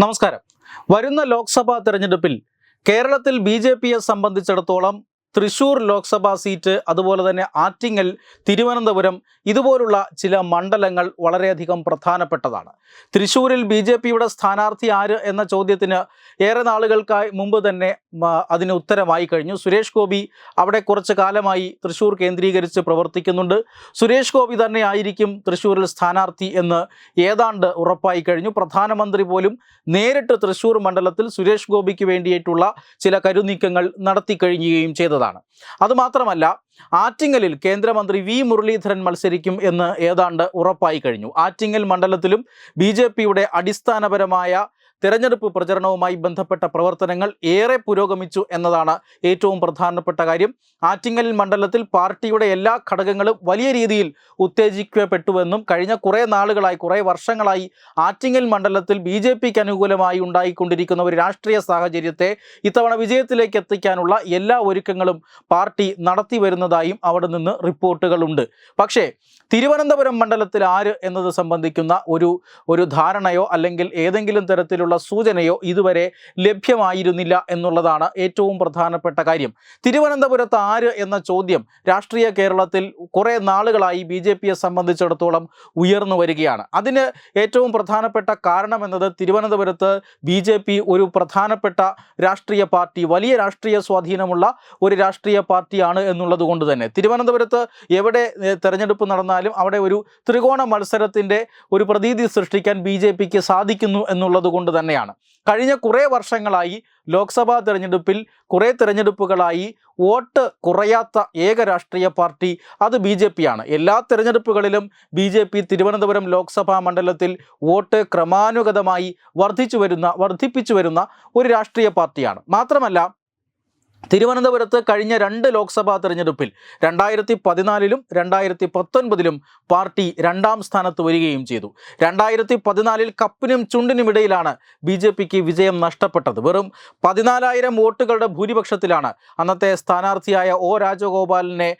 നമസ്കാരം. വരുന്ന ലോക്സഭാ തെരഞ്ഞെടുപ്പിൽ കേരളത്തിൽ ബി ജെ പിയെ സംബന്ധിച്ചിടത്തോളം തൃശൂർ ലോക്സഭാ സീറ്റ് അതുപോലെ തന്നെ ആറ്റിങ്ങൽ തിരുവനന്തപുരം ഇതുപോലുള്ള ചില മണ്ഡലങ്ങൾ വളരെയധികം പ്രധാനപ്പെട്ടതാണ്. തൃശൂരിൽ ബി ജെ പിയുടെ സ്ഥാനാർത്ഥി ആര് എന്ന ചോദ്യത്തിന് ഏറെ നാളുകൾക്കായി മുമ്പ് തന്നെ അതിന് ഉത്തരമായി കഴിഞ്ഞു. സുരേഷ് ഗോപി അവിടെ കുറച്ച് കാലമായി തൃശൂർ കേന്ദ്രീകരിച്ച് പ്രവർത്തിക്കുന്നുണ്ട്. സുരേഷ് ഗോപി തന്നെ ആയിരിക്കും തൃശൂരിൽ സ്ഥാനാർത്ഥി എന്ന് ഏതാണ്ട് ഉറപ്പായി കഴിഞ്ഞു. പ്രധാനമന്ത്രി പോലും നേരിട്ട് തൃശൂർ മണ്ഡലത്തിൽ സുരേഷ് ഗോപിക്ക് വേണ്ടിയിട്ടുള്ള ചില കരുനീക്കങ്ങൾ നടത്തി കഴിയുകയും ചെയ്തതാണ് അതുമാത്രമല്ല ആറ്റിങ്ങലിൽ കേന്ദ്രമന്ത്രി വി. മുരളീധരൻ മത്സരിക്കും എന്ന് ഏതാണ്ട് ഉറപ്പായി കഴിഞ്ഞു. ആറ്റിങ്ങൽ മണ്ഡലത്തിലും ബി. അടിസ്ഥാനപരമായ തെരഞ്ഞെടുപ്പ് പ്രചരണവുമായി ബന്ധപ്പെട്ട പ്രവർത്തനങ്ങൾ ഏറെ പുരോഗമിച്ചു എന്നതാണ് ഏറ്റവും പ്രധാനപ്പെട്ട കാര്യം. ആറ്റിങ്ങൽ മണ്ഡലത്തിൽ പാർട്ടിയുടെ എല്ലാ ഘടകങ്ങളും വലിയ രീതിയിൽ ഉത്തേജിക്കപ്പെട്ടുവെന്നും കഴിഞ്ഞ കുറേ നാളുകളായി കുറേ വർഷങ്ങളായി ആറ്റിങ്ങൽ മണ്ഡലത്തിൽ ബി ജെ പിക്ക് അനുകൂലമായി ഉണ്ടായിക്കൊണ്ടിരിക്കുന്ന ഒരു രാഷ്ട്രീയ സാഹചര്യത്തെ ഇത്തവണ വിജയത്തിലേക്ക് എത്തിക്കാനുള്ള എല്ലാ ഒരുക്കങ്ങളും പാർട്ടി നടത്തി വരുന്നതായും അവിടെ നിന്ന് റിപ്പോർട്ടുകളുണ്ട്. പക്ഷേ തിരുവനന്തപുരം മണ്ഡലത്തിൽ ആര് എന്നത് സംബന്ധിക്കുന്ന ഒരു ഒരു ധാരണയോ അല്ലെങ്കിൽ ഏതെങ്കിലും തരത്തിലുള്ള സൂചനയോ ഇതുവരെ ലഭ്യമായിരുന്നില്ല എന്നുള്ളതാണ് ഏറ്റവും പ്രധാനപ്പെട്ട കാര്യം. തിരുവനന്തപുരത്ത് ആര് എന്ന ചോദ്യം രാഷ്ട്രീയ കേരളത്തിൽ കുറേ നാളുകളായി ബി സംബന്ധിച്ചിടത്തോളം ഉയർന്നു വരികയാണ്. അതിന് ഏറ്റവും പ്രധാനപ്പെട്ട കാരണം എന്നത് തിരുവനന്തപുരത്ത് ബി ഒരു പ്രധാനപ്പെട്ട രാഷ്ട്രീയ പാർട്ടി വലിയ രാഷ്ട്രീയ സ്വാധീനമുള്ള ഒരു രാഷ്ട്രീയ പാർട്ടിയാണ് എന്നുള്ളത് കൊണ്ട് തന്നെ. തിരുവനന്തപുരത്ത് എവിടെ തെരഞ്ഞെടുപ്പ് നടന്നാലും അവിടെ ഒരു ത്രികോണ മത്സരത്തിന്റെ ഒരു പ്രതീതി സൃഷ്ടിക്കാൻ ബി സാധിക്കുന്നു എന്നുള്ളത് കൊണ്ട് തന്നെയാണ്. കഴിഞ്ഞ കുറേ വർഷങ്ങളായി ലോക്സഭാ തിരഞ്ഞെടുപ്പിൽ കുറേ തിരഞ്ഞെടുപ്പുകളായി വോട്ട് കുറയാത്ത ഏക രാഷ്ട്രീയ പാർട്ടി അത് ബി ജെ പി ആണ് എല്ലാ തിരഞ്ഞെടുപ്പുകളിലും B J P Thiruvananthapuram Lok Sabha മണ്ഡലത്തിൽ വോട്ട് ക്രമാനുഗതമായി വർദ്ധിച്ചു വരുന്ന വർദ്ധിപ്പിച്ചു വരുന്ന ഒരു രാഷ്ട്രീയ പാർട്ടിയാണ്. മാത്രമല്ല തിരുവനന്തപുരത്ത് കഴിഞ്ഞ രണ്ട് ലോക്സഭാ തെരഞ്ഞെടുപ്പിൽ രണ്ടായിരത്തി പതിനാലിലും രണ്ടായിരത്തി പത്തൊൻപതിലും പാർട്ടി രണ്ടാം സ്ഥാനത്ത് വരികയും ചെയ്തു. രണ്ടായിരത്തി പതിനാലിൽ കപ്പിനും ചുണ്ടിനും ഇടയിലാണ് ബി ജെ പിക്ക് വിജയം നഷ്ടപ്പെട്ടത്. വെറും പതിനാലായിരം വോട്ടുകളുടെ ഭൂരിപക്ഷത്തിലാണ് അന്നത്തെ സ്ഥാനാർത്ഥിയായ ഒ രാജഗോപാലിനെ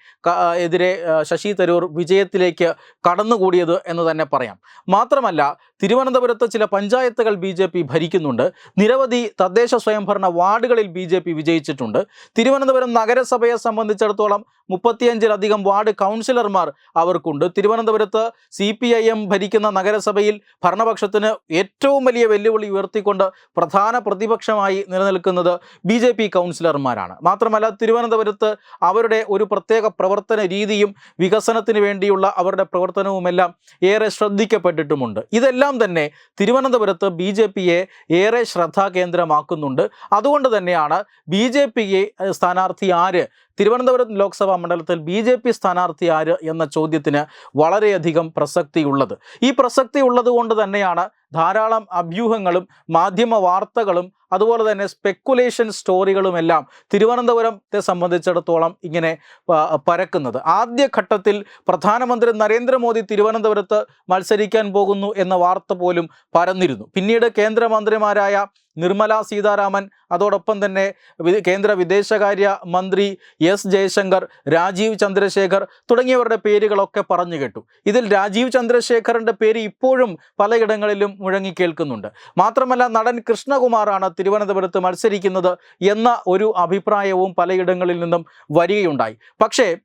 എതിരെ ശശി തരൂർ വിജയത്തിലേക്ക് കടന്നുകൂടിയത് എന്ന് തന്നെ പറയാം. മാത്രമല്ല തിരുവനന്തപുരത്ത് ചില പഞ്ചായത്തുകൾ ബി ജെ പി ഭരിക്കുന്നുണ്ട്. നിരവധി തദ്ദേശ സ്വയംഭരണ വാർഡുകളിൽ ബി ജെ പി വിജയിച്ചിട്ടുണ്ട്. തിരുവനന്തപുരം നഗരസഭയെ സംബന്ധിച്ചിടത്തോളം മുപ്പത്തിയഞ്ചിലധികം വാർഡ് കൗൺസിലർമാർ അവർക്കുണ്ട്. തിരുവനന്തപുരത്ത് സി പി ഐ എം ഭരിക്കുന്ന നഗരസഭയിൽ ഭരണപക്ഷത്തിന് ഏറ്റവും വലിയ വെല്ലുവിളി ഉയർത്തിക്കൊണ്ട് പ്രധാന പ്രതിപക്ഷമായി നിലനിൽക്കുന്നത് ബി ജെ പി കൗൺസിലർമാരാണ്. മാത്രമല്ല തിരുവനന്തപുരത്ത് അവരുടെ ഒരു പ്രത്യേക പ്രവർത്തന രീതിയും വികസനത്തിന് വേണ്ടിയുള്ള അവരുടെ പ്രവർത്തനവുമെല്ലാം ഏറെ ശ്രദ്ധിക്കപ്പെട്ടിട്ടുമുണ്ട്. ഇതെല്ലാം തന്നെ തിരുവനന്തപുരത്ത് ബി ജെ പിയെ ഏറെ ശ്രദ്ധാകേന്ദ്രമാക്കുന്നുണ്ട്. അതുകൊണ്ട് തന്നെയാണ് ബി ജെ പി സ്ഥാനാർത്ഥി ആര് തിരുവനന്തപുരം ലോക്സഭാ മണ്ഡലത്തിൽ ബി ജെ പി സ്ഥാനാർത്ഥി ആര് എന്ന ചോദ്യത്തിന് വളരെയധികം പ്രസക്തിയുള്ളത്. ഈ പ്രസക്തി കൊണ്ട് തന്നെയാണ് ധാരാളം അഭ്യൂഹങ്ങളും മാധ്യമ വാർത്തകളും അതുപോലെ തന്നെ സ്പെക്കുലേഷൻ സ്റ്റോറികളുമെല്ലാം തിരുവനന്തപുരത്തെ സംബന്ധിച്ചിടത്തോളം ഇങ്ങനെ പരക്കുന്നത്. ആദ്യഘട്ടത്തിൽ പ്രധാനമന്ത്രി നരേന്ദ്രമോദി തിരുവനന്തപുരത്ത് മത്സരിക്കാൻ പോകുന്നു എന്ന വാർത്ത പോലും പരന്നിരുന്നു. പിന്നീട് കേന്ദ്രമന്ത്രിമാരായ നിർമ്മല സീതാരാമൻ അതോടൊപ്പം തന്നെ കേന്ദ്ര വിദേശകാര്യ മന്ത്രി എസ് ജയശങ്കർ രാജീവ് ചന്ദ്രശേഖർ തുടങ്ങിയവരുടെ പേരുകളൊക്കെ പറഞ്ഞു കേട്ടു. ഇതിൽ രാജീവ് ചന്ദ്രശേഖറിന്റെ പേര് ഇപ്പോഴും പലയിടങ്ങളിലും മുഴങ്ങി കേൾക്കുന്നുണ്ട് മാത്രമല്ല നടൻ കൃഷ്ണകുമാറാണ് തിരുവനന്തപുരത്ത് മത്സരിക്കുന്നത് എന്ന ഒരു അഭിപ്രായവും പലയിടങ്ങളിൽ നിന്നും വരികയുണ്ടായി. പക്ഷേ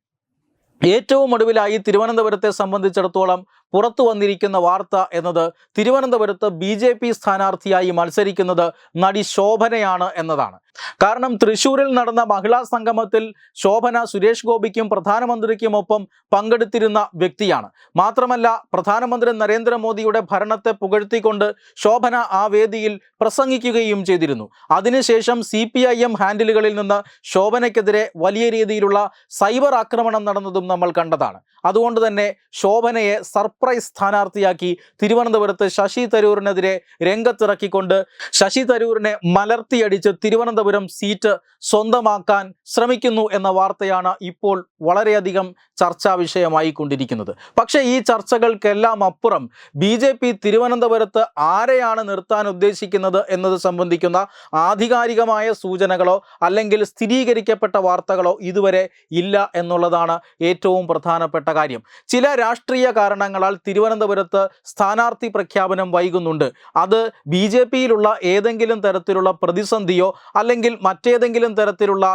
ഏറ്റവും ഒടുവിലായി തിരുവനന്തപുരത്തെ സംബന്ധിച്ചിടത്തോളം പുറത്തു വന്നിരിക്കുന്ന വാർത്ത എന്നത് തിരുവനന്തപുരത്ത് ബി ജെ പി സ്ഥാനാർത്ഥിയായി മത്സരിക്കുന്നത് നടി ശോഭനയാണ് എന്നതാണ്. കാരണം തൃശൂരിൽ നടന്ന മഹിളാ സംഗമത്തിൽ ശോഭന സുരേഷ് ഗോപിക്കും പ്രധാനമന്ത്രിക്കുമൊപ്പം പങ്കെടുത്തിരുന്ന വ്യക്തിയാണ്. മാത്രമല്ല പ്രധാനമന്ത്രി നരേന്ദ്രമോദിയുടെ ഭരണത്തെ പുകഴ്ത്തിക്കൊണ്ട് ശോഭന ആ വേദിയിൽ പ്രസംഗിക്കുകയും ചെയ്തിരുന്നു. അതിനുശേഷം സി പി ഐ എം ഹാൻഡിലുകളിൽ നിന്ന് ശോഭനയ്ക്കെതിരെ വലിയ രീതിയിലുള്ള സൈബർ ആക്രമണം നടന്നതും നമ്മൾ കണ്ടതാണ്. അതുകൊണ്ട് തന്നെ ശോഭനയെ സർപ്രൈസ് സ്ഥാനാർത്ഥിയാക്കി തിരുവനന്തപുരത്ത് ശശി തരൂരിനെതിരെ രംഗത്തിറക്കിക്കൊണ്ട് ശശി തരൂരിനെ മലർത്തിയടിച്ച് തിരുവനന്തപുരം സീറ്റ് സ്വന്തമാക്കാൻ ശ്രമിക്കുന്നു എന്ന വാർത്തയാണ് ഇപ്പോൾ വളരെയധികം ചർച്ചാ വിഷയമായി കൊണ്ടിരിക്കുന്നത് പക്ഷേ ഈ ചർച്ചകൾക്കെല്ലാം അപ്പുറം ബി ജെ പി തിരുവനന്തപുരത്ത് ആരെയാണ് നിർത്താൻ ഉദ്ദേശിക്കുന്നത് എന്നത് സംബന്ധിക്കുന്ന ആധികാരികമായ സൂചനകളോ അല്ലെങ്കിൽ സ്ഥിരീകരിക്കപ്പെട്ട വാർത്തകളോ ഇതുവരെ ഇല്ല എന്നുള്ളതാണ് ഏറ്റവും പ്രധാനപ്പെട്ട കാര്യം. ചില രാഷ്ട്രീയ കാരണങ്ങളാൽ കാരണങ്ങളാൽ തിരുവനന്തപുരത്ത് സ്ഥാനാർത്ഥി പ്രഖ്യാപനം വൈകുന്നുണ്ട്. അത് ബി ജെ പിയിലുള്ള ഏതെങ്കിലും തരത്തിലുള്ള പ്രതിസന്ധിയോ അല്ലെങ്കിൽ മറ്റേതെങ്കിലും തരത്തിലുള്ള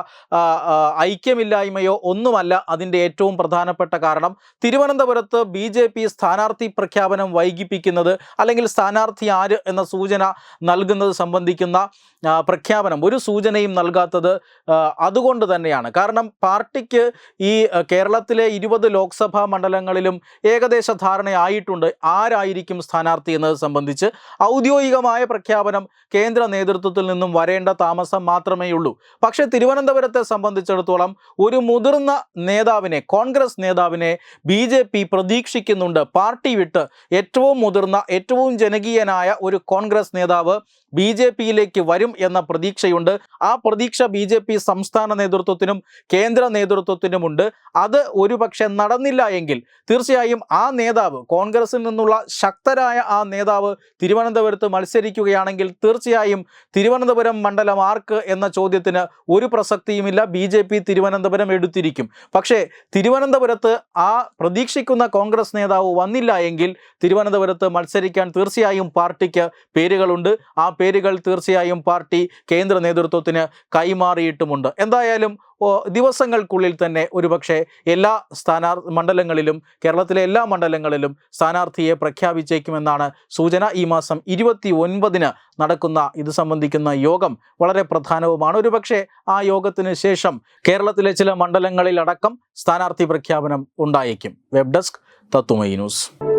ഐക്യമില്ലായ്മയോ ഒന്നുമല്ല അതിന്റെ ഏറ്റവും പ്രധാനപ്പെട്ട കാരണം. തിരുവനന്തപുരത്ത് ബി ജെ പി സ്ഥാനാർത്ഥി പ്രഖ്യാപനം വൈകിപ്പിക്കുന്നത് അല്ലെങ്കിൽ സ്ഥാനാർത്ഥി ആര് എന്ന സൂചന നൽകുന്നത് സംബന്ധിക്കുന്ന പ്രഖ്യാപനം ഒരു സൂചനയും നൽകാത്തത് അതുകൊണ്ട് തന്നെയാണ്. കാരണം പാർട്ടിക്ക് ഈ കേരളത്തിലെ ഇരുപത് ലോക്സഭാ മണ്ഡലങ്ങളിലും ഏകദേശ ധാരണയായിട്ടുണ്ട്. ആരായിരിക്കും സ്ഥാനാർത്ഥി എന്നത് സംബന്ധിച്ച് ഔദ്യോഗികമായ പ്രഖ്യാപനം കേന്ദ്ര നേതൃത്വത്തിൽ നിന്നും വരേണ്ട താമസം മാത്രമേ ഉള്ളൂ. പക്ഷേ തിരുവനന്തപുരത്തെ സംബന്ധിച്ചിടത്തോളം ഒരു മുതിർന്ന നേതാവിനെ കോൺഗ്രസ് നേതാവിനെ ബി ജെ പി പ്രതീക്ഷിക്കുന്നുണ്ട്. പാർട്ടി വിട്ട് ഏറ്റവും മുതിർന്ന ഏറ്റവും ജനകീയനായ ഒരു കോൺഗ്രസ് നേതാവ് ബി ജെ പിയിലേക്ക് വരും എന്ന പ്രതീക്ഷയുണ്ട്. ആ പ്രതീക്ഷ ബി ജെ പി സംസ്ഥാന നേതൃത്വത്തിനും കേന്ദ്ര നേതൃത്വത്തിനുമുണ്ട്. അത് ഒരുപക്ഷെ നടന്നില്ല എങ്കിൽ തീർച്ചയായും ആ നേതാവ് കോൺഗ്രസിൽ നിന്നുള്ള ശക്തരായ ആ നേതാവ് തിരുവനന്തപുരത്ത് മത്സരിക്കുകയാണെങ്കിൽ തീർച്ചയായും തിരുവനന്തപുരം മണ്ഡലം ആർക്ക് എന്ന ചോദ്യത്തിന് ഒരു പ്രസക്തിയുമില്ല. ബി ജെ പി തിരുവനന്തപുരം എടുത്തിരിക്കും. പക്ഷേ തിരുവനന്തപുരത്ത് ആ പ്രതീക്ഷിക്കുന്ന കോൺഗ്രസ് നേതാവ് വന്നില്ല എങ്കിൽ തിരുവനന്തപുരത്ത് മത്സരിക്കാൻ തീർച്ചയായും പാർട്ടിക്ക് പേരുകളുണ്ട്. ആ പേരുകൾ തീർച്ചയായും പാർട്ടി കേന്ദ്ര നേതൃത്വത്തിന് കൈമാറിയിട്ടുമുണ്ട്. എന്തായാലും ദിവസങ്ങൾക്കുള്ളിൽ തന്നെ ഒരുപക്ഷെ എല്ലാ സ്ഥാനാർ മണ്ഡലങ്ങളിലും കേരളത്തിലെ എല്ലാ മണ്ഡലങ്ങളിലും സ്ഥാനാർത്ഥിയെ പ്രഖ്യാപിച്ചേക്കുമെന്നാണ് സൂചന. ഈ മാസം ഇരുപത്തി ഒൻപതിന് നടക്കുന്ന ഇത് സംബന്ധിക്കുന്ന യോഗം വളരെ പ്രധാനവുമാണ്. ഒരുപക്ഷെ ആ യോഗത്തിന് ശേഷം കേരളത്തിലെ ചില മണ്ഡലങ്ങളിലടക്കം സ്ഥാനാർത്ഥി പ്രഖ്യാപനം ഉണ്ടായേക്കും. വെബ് ഡെസ്ക് തത്തുമൈ ന്യൂസ്